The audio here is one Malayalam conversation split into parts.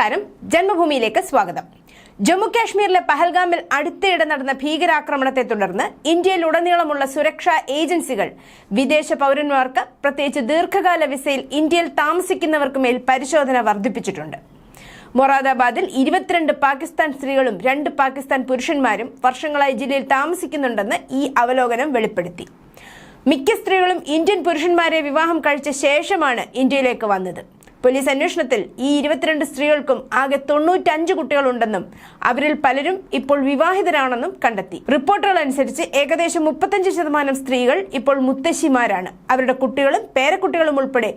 നമസ്കാരം. ജന്മഭൂമിയിലേക്ക് സ്വാഗതം. ജമ്മു കാശ്മീരിലെ പഹൽഗാമിൽ അടുത്തിടെ നടന്ന ഭീകരാക്രമണത്തെ തുടർന്ന് ഇന്ത്യയിലുടനീളമുള്ള സുരക്ഷാ ഏജൻസികൾ വിദേശ പൗരന്മാർക്ക് പ്രത്യേകിച്ച് ദീർഘകാല വിസയിൽ ഇന്ത്യയിൽ താമസിക്കുന്നവർക്ക് മേൽ പരിശോധന വർദ്ധിപ്പിച്ചിട്ടുണ്ട്. മൊറാദാബാദിൽ ഇരുപത്തിരണ്ട് പാകിസ്ഥാൻ സ്ത്രീകളും രണ്ട് പാകിസ്ഥാൻ പുരുഷന്മാരും വർഷങ്ങളായി ജില്ലയിൽ താമസിക്കുന്നുണ്ടെന്ന് ഈ അവലോകനം വെളിപ്പെടുത്തി. മിക്ക സ്ത്രീകളും ഇന്ത്യൻ പുരുഷന്മാരെ വിവാഹം കഴിച്ച ശേഷമാണ് ഇന്ത്യയിലേക്ക് വന്നത്. പോലീസ് അന്വേഷണത്തിൽ ഈ ഇരുപത്തിരണ്ട് സ്ത്രീകൾക്കും ആകെ തൊണ്ണൂറ്റഞ്ച് കുട്ടികളുണ്ടെന്നും അവരിൽ പലരും ഇപ്പോൾ വിവാഹിതരാണെന്നും കണ്ടെത്തി. റിപ്പോർട്ടുകൾ അനുസരിച്ച് ഏകദേശം മുപ്പത്തഞ്ച് ശതമാനം സ്ത്രീകൾ ഇപ്പോൾ മുത്തശ്ശിമാരാണ്. അവരുടെ കുട്ടികളും പേരക്കുട്ടികളും ഉൾപ്പെടെ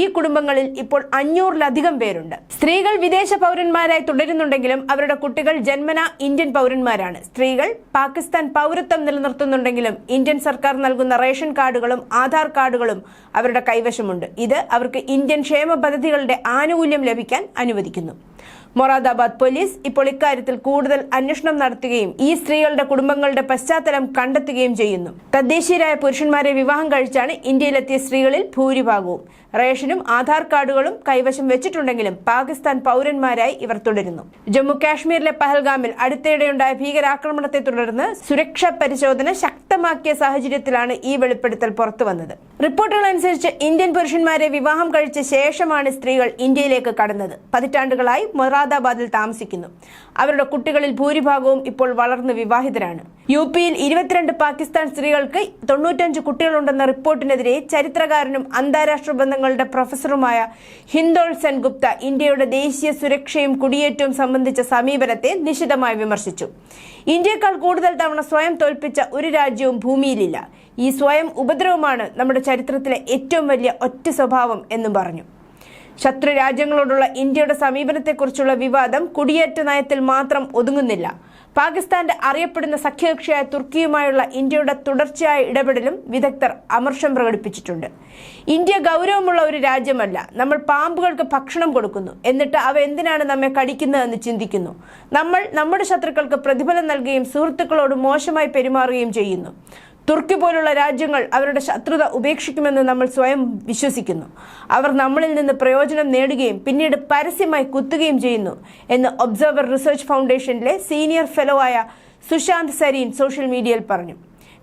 ഈ കുടുംബങ്ങളിൽ ഇപ്പോൾ അഞ്ഞൂറിലധികം പേരുണ്ട്. സ്ത്രീകൾ വിദേശ പൗരന്മാരായി തുടരുന്നുണ്ടെങ്കിലും അവരുടെ കുട്ടികൾ ജന്മന ഇന്ത്യൻ പൗരന്മാരാണ്. സ്ത്രീകൾ പാകിസ്ഥാൻ പൗരത്വം നിലനിർത്തുന്നുണ്ടെങ്കിലും ഇന്ത്യൻ സർക്കാർ നൽകുന്ന റേഷൻ കാർഡുകളും ആധാർ കാർഡുകളും അവരുടെ കൈവശമുണ്ട്. ഇത് അവർക്ക് ഇന്ത്യൻ ക്ഷേമ പദ്ധതികളുടെ ആനുകൂല്യം ലഭിക്കാൻ അനുവദിക്കുന്നു. മൊറാദാബാദ് പോലീസ് ഇപ്പോൾ ഇക്കാര്യത്തിൽ കൂടുതൽ അന്വേഷണം നടത്തുകയും ഈ സ്ത്രീകളുടെ കുടുംബങ്ങളുടെ പശ്ചാത്തലം കണ്ടെത്തുകയും ചെയ്യുന്നു. തദ്ദേശീയരായ പുരുഷന്മാരെ വിവാഹം കഴിച്ചാണ് ഇന്ത്യയിലെത്തിയ സ്ത്രീകളിൽ ഭൂരിഭാഗവും. റേഷനും ആധാർ കാർഡുകളും കൈവശം വെച്ചിട്ടുണ്ടെങ്കിലും പാകിസ്ഥാൻ പൗരന്മാരായി ഇവർ തുടരുന്നു. ജമ്മു കാശ്മീരിലെ പഹൽഗാമിൽ അടുത്തിടെയുണ്ടായ ഭീകരാക്രമണത്തെ തുടർന്ന് സുരക്ഷാ പരിശോധന ശക്തമാക്കിയ സാഹചര്യത്തിലാണ് ഈ വെളിപ്പെടുത്തൽ പുറത്തുവന്നത് റിപ്പോർട്ടുകൾ അനുസരിച്ച് ഇന്ത്യൻ പുരുഷന്മാരെ വിവാഹം കഴിച്ച ശേഷമാണ് സ്ത്രീകൾ ഇന്ത്യയിലേക്ക് കടന്നത്. പതിറ്റാണ്ടുകളായി മൊറാദാബാദിൽ താമസിക്കുന്നു. അവരുടെ കുട്ടികളിൽ ഭൂരിഭാഗവും ഇപ്പോൾ വളർന്ന് വിവാഹിതരാണ്. യു പിയിൽ ഇരുപത്തിരണ്ട് പാകിസ്ഥാൻ സ്ത്രീകൾക്ക് തൊണ്ണൂറ്റഞ്ച് കുട്ടികളുണ്ടെന്ന റിപ്പോർട്ടിനെതിരെ ചരിത്രകാരനും അന്താരാഷ്ട്ര ബന്ധങ്ങളുടെ പ്രൊഫസറുമായ ഹിന്ദോൾ സെൻഗുപ്ത ഇന്ത്യയുടെ ദേശീയ സുരക്ഷയും കുടിയേറ്റവും സംബന്ധിച്ച സമീപനത്തെ നിശിതമായി വിമർശിച്ചു. ഇന്ത്യയെക്കാൾ കൂടുതൽ തവണ സ്വയം തോൽപ്പിച്ച ഒരു രാജ്യവും ഭൂമിയിലില്ല. ഈ സ്വയം ഉപദ്രവമാണ് നമ്മുടെ ചരിത്രത്തിലെ ഏറ്റവും വലിയ ഒറ്റ സ്വഭാവം എന്നും പറഞ്ഞു. ശത്രു രാജ്യങ്ങളോടുള്ള ഇന്ത്യയുടെ സമീപനത്തെക്കുറിച്ചുള്ള വിവാദം കുടിയേറ്റ നയത്തിൽ മാത്രം ഒതുങ്ങുന്നില്ല. പാകിസ്ഥാന്റെ അറിയപ്പെടുന്ന സഖ്യകക്ഷിയായ തുർക്കിയുമായുള്ള ഇന്ത്യയുടെ തുടർച്ചയായ ഇടപെടലും വിദഗ്ധർ അമർഷം പ്രകടിപ്പിച്ചിട്ടുണ്ട്. ഇന്ത്യ ഗൗരവമുള്ള ഒരു രാജ്യമല്ല. നമ്മൾ പാമ്പുകൾക്ക് ഭക്ഷണം കൊടുക്കുന്നു. എന്നിട്ട് അവ എന്തിനാണ് നമ്മെ കടിക്കുന്നതെന്ന് ചിന്തിക്കുന്നു. നമ്മൾ നമ്മുടെ ശത്രുക്കൾക്ക് പ്രതിഫലം നൽകുകയും സുഹൃത്തുക്കളോട് മോശമായി പെരുമാറുകയും ചെയ്യുന്നു. തുർക്കി പോലുള്ള രാജ്യങ്ങൾ അവരുടെ ശത്രുത ഉപേക്ഷിക്കുമെന്ന് നമ്മൾ സ്വയം വിശ്വസിക്കുന്നു. അവർ നമ്മളിൽ നിന്ന് പ്രയോജനം നേടുകയും പിന്നീട് പരസ്യമായി കുത്തുകയും ചെയ്യുന്നു എന്ന് ഒബ്സർവർ റിസർച്ച് ഫൗണ്ടേഷനിലെ സീനിയർ ഫെലോ ആയ സുശാന്ത് സരീൻ സോഷ്യൽ മീഡിയയിൽ പറഞ്ഞു.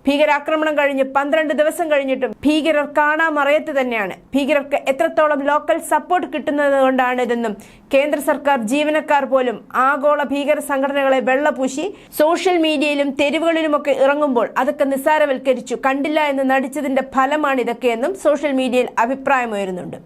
ഭീകരാക്രമണം കഴിഞ്ഞ് പന്ത്രണ്ട് ദിവസം കഴിഞ്ഞിട്ടും ഭീകരർ കാണാമറയത്ത് തന്നെയാണ്. ഭീകരർക്ക് എത്രത്തോളം ലോക്കൽ സപ്പോർട്ട് കിട്ടുന്നത് കൊണ്ടാണ് ഇതെന്നും കേന്ദ്ര സർക്കാർ ജീവനക്കാർ പോലും ആഗോള ഭീകര സംഘടനകളെ വെള്ളപൂശി സോഷ്യൽ മീഡിയയിലും തെരുവുകളിലുമൊക്കെ ഇറങ്ങുമ്പോൾ അതൊക്കെ നിസ്സാരവൽക്കരിച്ചു. കണ്ടില്ല എന്ന് നടിച്ചതിന്റെ ഫലമാണ് ഇതൊക്കെയെന്നും സോഷ്യൽ മീഡിയയിൽ അഭിപ്രായമുയരുന്നുണ്ട്.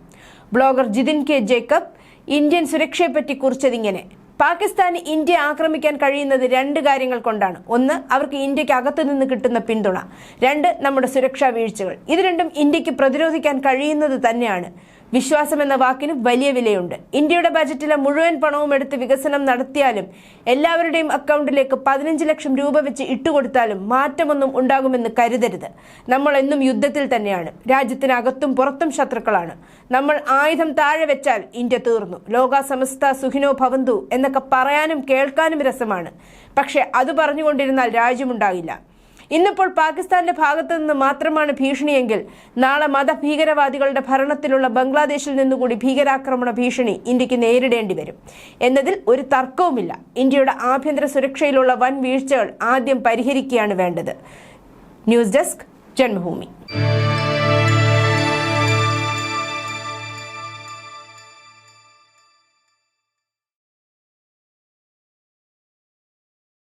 Blogger Jithin K Jacob Indian സുരക്ഷയെപ്പറ്റി കുറിച്ചതിങ്ങനെ. പാകിസ്ഥാന് ഇന്ത്യ ആക്രമിക്കാൻ കഴിയുന്നത് രണ്ട് കാര്യങ്ങൾ കൊണ്ടാണ്. ഒന്ന് അവർക്ക് ഇന്ത്യയ്ക്ക് അകത്തു നിന്ന് കിട്ടുന്ന പിന്തുണ. രണ്ട് നമ്മുടെ സുരക്ഷാ വീഴ്ചകൾ. ഇത് രണ്ടും ഇന്ത്യയ്ക്ക് പ്രതിരോധിക്കാൻ കഴിയുന്നത് തന്നെയാണ്. വിശ്വാസം എന്ന വാക്കിന് വലിയ വിലയുണ്ട്. ഇന്ത്യയുടെ ബജറ്റിലെ മുഴുവൻ പണവും എടുത്ത് വികസനം നടത്തിയാലും എല്ലാവരുടെയും അക്കൗണ്ടിലേക്ക് പതിനഞ്ച് ലക്ഷം രൂപ വെച്ച് ഇട്ടുകൊടുത്താലും മാറ്റമൊന്നും ഉണ്ടാകുമെന്ന് കരുതരുത്. നമ്മൾ എന്നും യുദ്ധത്തിൽ തന്നെയാണ്. രാജ്യത്തിനകത്തും പുറത്തും ശത്രുക്കളാണ്. നമ്മൾ ആയുധം താഴെ വെച്ചാൽ ഇന്ത്യ തീർന്നു. ലോക സമസ്ത സുഖിനോ ഭവന്തു എന്നൊക്കെ പറയാനും കേൾക്കാനും രസമാണ്. പക്ഷെ അത് പറഞ്ഞുകൊണ്ടിരുന്നാൽ രാജ്യമുണ്ടാകില്ല. ഇന്നിപ്പോൾ പാകിസ്ഥാന്റെ ഭാഗത്തു നിന്ന് മാത്രമാണ് ഭീഷണിയെങ്കിൽ നാളെ മതഭീകരവാദികളുടെ ഭരണത്തിലുള്ള ബംഗ്ലാദേശിൽ നിന്നുകൂടി ഭീകരാക്രമണ ഭീഷണി ഇന്ത്യയ്ക്ക് നേരിടേണ്ടി വരും. എന്നതിൽ ഒരു തർക്കവുമില്ല. ഇന്ത്യയുടെ ആഭ്യന്തര സുരക്ഷയിലുള്ള വൻ വീഴ്ചകൾ ആദ്യം പരിഹരിക്കുകയാണ് വേണ്ടത്. News desk Janmabhumi.